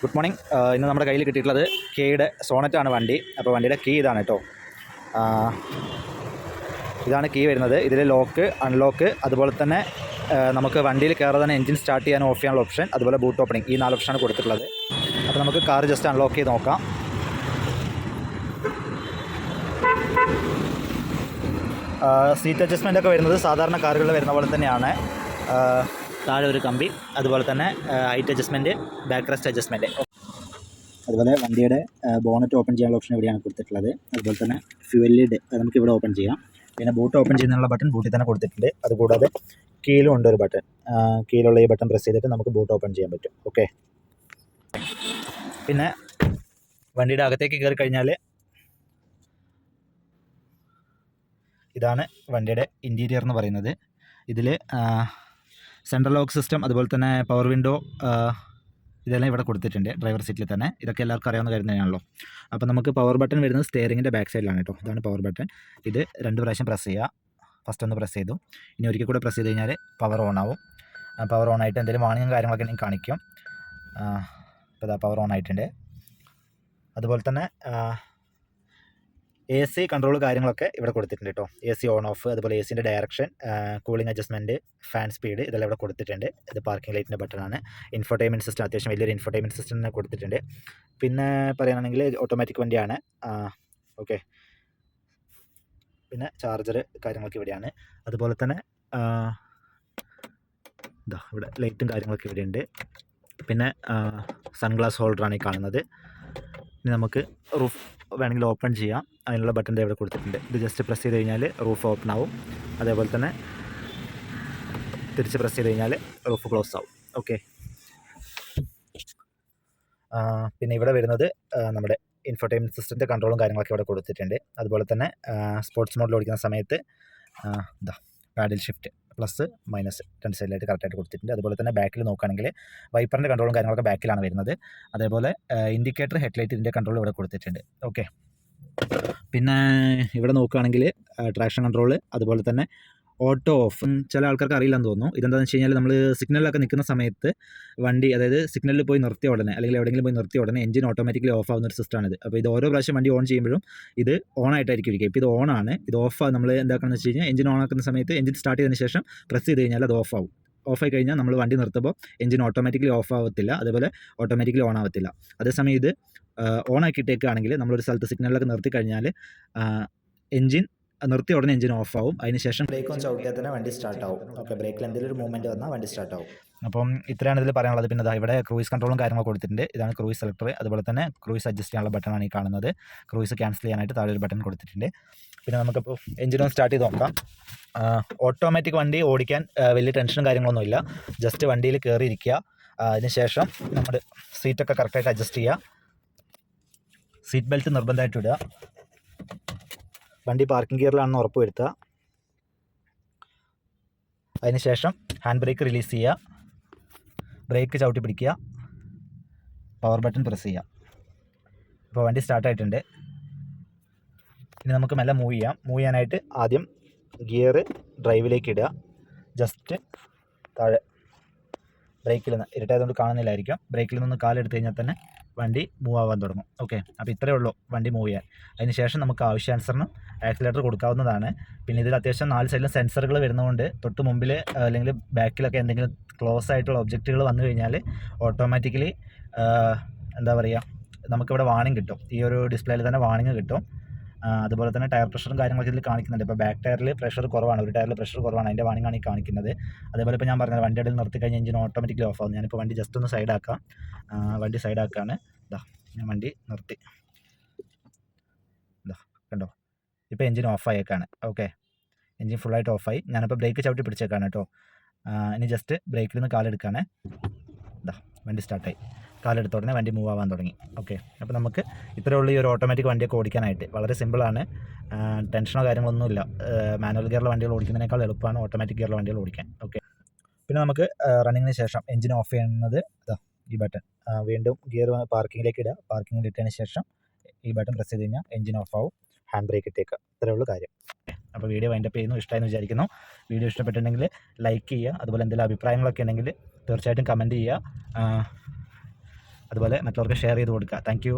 Good morning. ഇന്ന് നമ്മുടെ കയ്യിൽ കിട്ടിയിട്ടുള്ളത് കെയുടെ സോണറ്റാണ് വണ്ടി. അപ്പോൾ വണ്ടിയുടെ കീ ഇതാണ് കേട്ടോ. ഇതാണ് കീ വരുന്നത്. ഇതിൽ ലോക്ക് അൺലോക്ക് അതുപോലെ തന്നെ നമുക്ക് വണ്ടിയിൽ കയറാതെ തന്നെ എഞ്ചിൻ സ്റ്റാർട്ട് ചെയ്യാൻ ഓഫ് ചെയ്യാനുള്ള ഓപ്ഷൻ അതുപോലെ ബൂട്ട് ഓപ്പണിംഗ് ഈ നാല് ഓപ്ഷനാണ് കൊടുത്തിട്ടുള്ളത്. അപ്പോൾ നമുക്ക് കാർ ജസ്റ്റ് അൺലോക്ക് ചെയ്ത് നോക്കാം. സീറ്റ് അഡ്ജസ്റ്റ്മെന്റ് ഒക്കെ വരുന്നത് സാധാരണ കാറുകളിൽ വരുന്ന പോലെ തന്നെയാണ്. താഴെ ഒരു കമ്പി അതുപോലെ തന്നെ height adjustment back rest adjustment അതുപോലെ വണ്ടിയുടെ ബോണറ്റ് ഓപ്പൺ ചെയ്യാനുള്ള ഓപ്ഷൻ ഇവിടെയാണ് കൊടുത്തിട്ടുള്ളത്. അതുപോലെ തന്നെ ഫ്യുവൽ ലിഡ് നമുക്ക് ഇവിടെ ഓപ്പൺ ചെയ്യാം. പിന്നെ ബൂട്ട് ഓപ്പൺ ചെയ്യുന്നതിനുള്ള ബട്ടൺ ബൂട്ടിൽ തന്നെ കൊടുത്തിട്ടുണ്ട്. അതുകൂടാതെ കീലും ഉണ്ട് ഒരു ബട്ടൺ കീലുള്ള ഈ ബട്ടൺ പ്രസ് ചെയ്തിട്ട് നമുക്ക് ബൂട്ട് ഓപ്പൺ ചെയ്യാൻ പറ്റും. ഓക്കെ പിന്നെ വണ്ടിയുടെ അകത്തേക്ക് കയറി കഴിഞ്ഞാൽ ഇതാണ് വണ്ടിയുടെ ഇന്റീരിയർ എന്ന് പറയുന്നത്. ഇതിൽ സെൻട്രൽ ലോക്ക് സിസ്റ്റം അതുപോലെ തന്നെ പവർ വിൻഡോ ഇതെല്ലാം ഇവിടെ കൊടുത്തിട്ടുണ്ട് ഡ്രൈവർ സീറ്റിൽ തന്നെ. ഇതൊക്കെ എല്ലാവർക്കും അറിയാവുന്ന കാര്യം തന്നെയാണല്ലോ. അപ്പോൾ നമുക്ക് പവർ ബട്ടൺ വരുന്നത് സ്റ്റെയറിങ്ങിന്റെ ബാക്ക് സൈഡിലാണ് കേട്ടോ. ഇതാണ് പവർ ബട്ടൺ ഇത് രണ്ട് പ്രാവശ്യം പ്രസ് ചെയ്യുക. ഫസ്റ്റ് ഒന്ന് പ്രസ് ചെയ്തു. ഇനി ഒരിക്കൽ കൂടെ പ്രസ് ചെയ്ത് കഴിഞ്ഞാൽ പവർ ഓൺ ആവും. പവർ ഓൺ ആയിട്ട് എന്തെങ്കിലും വാണിങ്ങും കാര്യങ്ങളൊക്കെ എനിക്ക് കാണിക്കും. അപ്പോൾ ഇതാ പവർ ഓൺ ആയിട്ടുണ്ട്. അതുപോലെ തന്നെ എ സി കൺട്രോൾ കാര്യങ്ങളൊക്കെ ഇവിടെ കൊടുത്തിട്ടുണ്ട് കേട്ടോ എ സി ഓൺ ഓഫ് അതുപോലെ എ സിന്റെ direction cooling adjustment fan speed ഇതെല്ലാം ഇവിടെ കൊടുത്തിട്ടുണ്ട്. ഇത് പാർക്കിംഗ് ലൈറ്റിന്റെ ബട്ടണാണ് ഇൻഫോർടൈൻമെന്റ് സിസ്റ്റം അത്യാവശ്യം വലിയൊരു ഇൻഫോർടൈൻമെന്റ് സിസ്റ്റം തന്നെ കൊടുത്തിട്ടുണ്ട്. പിന്നെ പറയുകയാണെങ്കിൽ ഓട്ടോമാറ്റിക് വണ്ടിയാണ്. ഓക്കെ പിന്നെ ചാർജർ കാര്യങ്ങളൊക്കെ ഇവിടെയാണ്. അതുപോലെ തന്നെ ഇതാ ഇവിടെ ലൈറ്റും കാര്യങ്ങളൊക്കെ ഇവിടെയുണ്ട്. പിന്നെ സൺഗ്ലാസ് ഹോൾഡറാണ് ഈ കാണുന്നത്. ഇനി നമുക്ക് റൂഫ് വേണമെങ്കിൽ ഓപ്പൺ ചെയ്യാം. അതിനുള്ള ബട്ടൺ ഇവിടെ കൊടുത്തിട്ടുണ്ട്. ഇത് ജസ്റ്റ് പ്രസ് ചെയ്ത് കഴിഞ്ഞാൽ റൂഫ് ഓപ്പൺ ആവും. അതേപോലെ തന്നെ തിരിച്ച് പ്രസ് ചെയ്ത് കഴിഞ്ഞാൽ റൂഫ് ക്ലോസ് ആവും. ഓക്കെ പിന്നെ ഇവിടെ വരുന്നത് നമ്മുടെ ഇൻഫർടൈൻമെന്റ് സിസ്റ്റത്തിന്റെ കൺട്രോളും കാര്യങ്ങളൊക്കെ ഇവിടെ കൊടുത്തിട്ടുണ്ട്. അതുപോലെ തന്നെ സ്പോർട്സ് മോഡിൽ ഓടിക്കുന്ന സമയത്ത് ഇതാ പാഡിൽ ഷിഫ്റ്റ് പ്ലസ് മൈനസ് രണ്ട് സൈഡിലായിട്ട് കറക്റ്റായിട്ട് കൊടുത്തിട്ടുണ്ട്. അതുപോലെ തന്നെ ബാക്കിൽ നോക്കുകയാണെങ്കിൽ വൈപ്പറിന്റെ കൺട്രോളും കാര്യങ്ങളൊക്കെ ബാക്കിലാണ് വരുന്നത്. അതേപോലെ ഇൻഡിക്കേറ്റർ ഹെഡ്ലൈറ്റ് ഇതിന്റെ കൺട്രോൾ ഇവിടെ കൊടുത്തിട്ടുണ്ട്. ഓക്കെ പിന്നെ ഇവിടെ നോക്കുകയാണെങ്കിൽ ട്രാക്ഷൻ കൺട്രോൾ അതുപോലെ തന്നെ ഓട്ടോ ഓഫ് ചില ആൾക്കാർക്ക് അറിയില്ലെന്ന് തോന്നുന്നു. ഇതെന്താണെന്ന് വെച്ച് കഴിഞ്ഞാൽ നമ്മൾ സിഗ്നലിലൊക്കെ നിൽക്കുന്ന സമയത്ത് വണ്ടി അതായത് സിഗ്നലിൽ പോയി നിർത്തിയ ഉടനെ അല്ലെങ്കിൽ എവിടെയെങ്കിലും പോയി നിർത്തിയ ഉടനെ എഞ്ചിൻ ഓട്ടോമാറ്റിക്കലി ഓഫ് ആവുന്ന ഒരു സിസ്റ്റമാണിത് അപ്പോൾ ഇത്. ഓരോ പ്രാവശ്യം വണ്ടി ഓൺ ചെയ്യുമ്പോഴും ഇത് ഓൺ ആയിട്ടായിരിക്കും ഇരിക്കുക. ഇപ്പോൾ ഇത് ഓൺ ആണ്. ഇത് ഓഫ് നമ്മൾ എന്താക്കണമെന്ന് വെച്ച് കഴിഞ്ഞാൽ എഞ്ചിൻ ഓൺ ആക്കുന്ന സമയത്ത് എഞ്ചിൻ സ്റ്റാർട്ട് ചെയ്തതിന് ശേഷം പ്രസ് ചെയ്ത് കഴിഞ്ഞാൽ അത് ഓഫ് ആവും. ഓഫ് ആയി കഴിഞ്ഞാൽ നമ്മൾ വണ്ടി നിർത്തുമ്പോൾ എഞ്ചിൻ ഓട്ടോമാറ്റിക്കലി ഓഫ് ആവത്തില്ല. അതുപോലെ ഓട്ടോമാറ്റിക്കലി ഓൺ ആവത്തില്ല. അതേസമയം ഇത് ഓൺ ആക്കിയിട്ടേക്കാണെങ്കിൽ നമ്മളൊരു സ്ഥലത്ത് സിഗ്നലിലൊക്കെ നിർത്തി കഴിഞ്ഞാൽ എൻജിൻ നിർത്തിയ ഉടനെ എഞ്ചിൻ ഓഫ് ആവും അതിനുശേഷം ബ്രേക്ക് ഓൺ ചവിട്ടിയാൽ തന്നെ വണ്ടി സ്റ്റാർട്ട് ആവും ഓക്കെ ബ്രേക്കിൽ എന്തെങ്കിലും ഒരു മൂവ്മെന്റ് വന്നാൽ വണ്ടി സ്റ്റാർട്ട് ആവും അപ്പം ഇത്രയാണ് ഇതിൽ പറയാനുള്ളത്. പിന്നെ ഇവിടെ ക്രൂയിസ് കൺട്രോളും കാര്യങ്ങളൊക്കെ കൊടുത്തിട്ടുണ്ട്. ഇതാണ് ക്രൂയിസ് സെലക്ടർ. അതുപോലെ തന്നെ ക്രൂയിസ് അഡ്ജസ്റ്റ് ചെയ്യാനുള്ള ബട്ടണാണ് ഈ കാണുന്നത്. ക്രൂയിസ് ക്യാൻസൽ ചെയ്യാനായിട്ട് താഴെ ഒരു ബട്ടൺ കൊടുത്തിട്ടുണ്ട്. പിന്നെ നമുക്കിപ്പോൾ എഞ്ചിനൊന്ന് സ്റ്റാർട്ട് ചെയ്ത് നോക്കാം. ഓട്ടോമാറ്റിക് വണ്ടി ഓടിക്കാൻ വലിയ ടെൻഷനും കാര്യങ്ങളൊന്നുമില്ല ജസ്റ്റ് വണ്ടിയിൽ കയറിയിരിക്കുക. അതിനുശേഷം നമ്മുടെ സീറ്റൊക്കെ കറക്റ്റായിട്ട് അഡ്ജസ്റ്റ് ചെയ്യുക. സീറ്റ് ബെൽറ്റ് നിർബന്ധമായിട്ട് ഇടുക. വണ്ടി പാർക്കിംഗ് ഗിയറിലാണെന്ന് ഉറപ്പ് വരുത്തുക. അതിനുശേഷം ഹാൻഡ് ബ്രേക്ക് റിലീസ് ചെയ്യുക. ബ്രേക്ക് ചവിട്ടി പിടിക്കുക. പവർ ബട്ടൺ പ്രസ് ചെയ്യുക. ഇപ്പോൾ വണ്ടി സ്റ്റാർട്ടായിട്ടുണ്ട്. ഇനി നമുക്ക് മെല്ലെ മൂവ് ചെയ്യാം. മൂവ് ചെയ്യാനായിട്ട് ആദ്യം ഗിയർ ഡ്രൈവിലേക്ക് ഇടുക. ജസ്റ്റ് താഴെ ബ്രേക്കിൽ നിന്ന് ഇരുട്ടായതുകൊണ്ട് കാണുന്നില്ലായിരിക്കും. ബ്രേക്കിൽ നിന്ന് കാലെടുത്ത് കഴിഞ്ഞാൽ തന്നെ വണ്ടി മൂവ് ആവാൻ തുടങ്ങും. ഓക്കെ അപ്പോൾ ഇത്രയേ ഉള്ളൂ വണ്ടി മൂവ് ചെയ്യാൻ. അതിന് ശേഷം നമുക്ക് ആവശ്യാനുസരണം ആക്സിലേറ്റർ കൊടുക്കാവുന്നതാണ്. പിന്നെ ഇതിൽ അത്യാവശ്യം നാല് സൈഡിലും സെൻസറുകൾ വരുന്നതുകൊണ്ട് തൊട്ട് മുമ്പിൽ അല്ലെങ്കിൽ ബാക്കിലൊക്കെ എന്തെങ്കിലും ക്ലോസ് ആയിട്ടുള്ള ഒബ്ജക്റ്റുകൾ വന്നു കഴിഞ്ഞാൽ ഓട്ടോമാറ്റിക്കലി എന്താ പറയുക നമുക്കിവിടെ വാണിംഗ് കിട്ടും. ഈ ഒരു ഡിസ്പ്ലേയിൽ തന്നെ വാണിംഗ് കിട്ടും. അതുപോലെ തന്നെ ടയർ പ്രഷറും കാര്യങ്ങളൊക്കെ ഇതിൽ കാണിക്കുന്നുണ്ട്. ഇപ്പോൾ ബാക്ക് ടയറിൽ പ്രഷർ കുറവാണ്. ഒരു ടയറിൽ പ്രഷർ കുറവാണ്. അതിന്റെ ആണ് ഈ കാണിക്കുന്നത്. അതേപോലെ ഇപ്പോൾ ഞാൻ പറഞ്ഞത് വണ്ടി ഇടയിൽ നിർത്തി കഴിഞ്ഞാൽ എഞ്ചിൻ ഓട്ടോമാറ്റിക്കലി ഓഫ് ആവും. ഞാനിപ്പോൾ വണ്ടി ജസ്റ്റ് ഒന്ന് സൈഡാക്കാം വണ്ടി സൈഡാക്കാണ് ഇതാ ഞാൻ വണ്ടി നിർത്തി. ഇതാ കണ്ടോ? ഇപ്പോൾ എഞ്ചിൻ ഓഫ് ആയേക്കാണ്. ഓക്കെ എഞ്ചിൻ ഫുള്ളായിട്ട് ഓഫായി ഞാനിപ്പോൾ ബ്രേക്ക് ചവിട്ടി പിടിച്ചേക്കാണ് കേട്ടോ. ഇനി ജസ്റ്റ് ബ്രേക്കിൽ നിന്ന് കാലെടുക്കുകയാണ് ഇതാ വണ്ടി സ്റ്റാർട്ടായി കാലെടുത്ത ഉടനെ വണ്ടി മൂവ് ആവാൻ തുടങ്ങി. ഓക്കെ അപ്പോൾ നമുക്ക് ഇത്രയുള്ള ഈ ഒരു ഓട്ടോമാറ്റിക് വണ്ടിയൊക്കെ ഓടിക്കാനായിട്ട്. വളരെ സിമ്പിളാണ് ടെൻഷനോ കാര്യങ്ങളൊന്നുമില്ല മാനുവൽ ഗിയറിലെ വണ്ടികൾ ഓടിക്കുന്നതിനേക്കാൾ എളുപ്പമാണ് ഓട്ടോമാറ്റിക് ഗിയറിലെ വണ്ടികൾ ഓടിക്കാൻ. ഓക്കെ പിന്നെ നമുക്ക് റണ്ണിങ്ങിന് ശേഷം എഞ്ചിൻ ഓഫ് ചെയ്യുന്നത് ഇതാ ഈ ബട്ടൺ വീണ്ടും ഗിയർ പാർക്കിങ്ങിലേക്ക് ഇടുക. പാർക്കിങ്ങിൽ ഇട്ടതിന് ശേഷം ഈ ബട്ടൺ പ്രസ് ചെയ്ത് കഴിഞ്ഞാൽ എഞ്ചിൻ ഓഫ് ആവും. ഹാൻഡ് ബ്രേക്ക് ഇട്ടേക്കുക. ഇത്രയേ ഉള്ളൂ കാര്യം. അപ്പോൾ വീഡിയോ വൈൻഡപ്പ് ചെയ്യുന്നു. ഇഷ്ടമായെന്ന് വിചാരിക്കുന്നു. വീഡിയോ ഇഷ്ടപ്പെട്ടിട്ടുണ്ടെങ്കിൽ ലൈക്ക് ചെയ്യുക. അതുപോലെ എന്തെങ്കിലും അഭിപ്രായങ്ങളൊക്കെ ഉണ്ടെങ്കിൽ തീർച്ചയായിട്ടും കമന്റ് ചെയ്യുക. അതുപോലെ മറ്റുള്ളവർക്ക് ഷെയർ ചെയ്ത് കൊടുക്കുക. താങ്ക്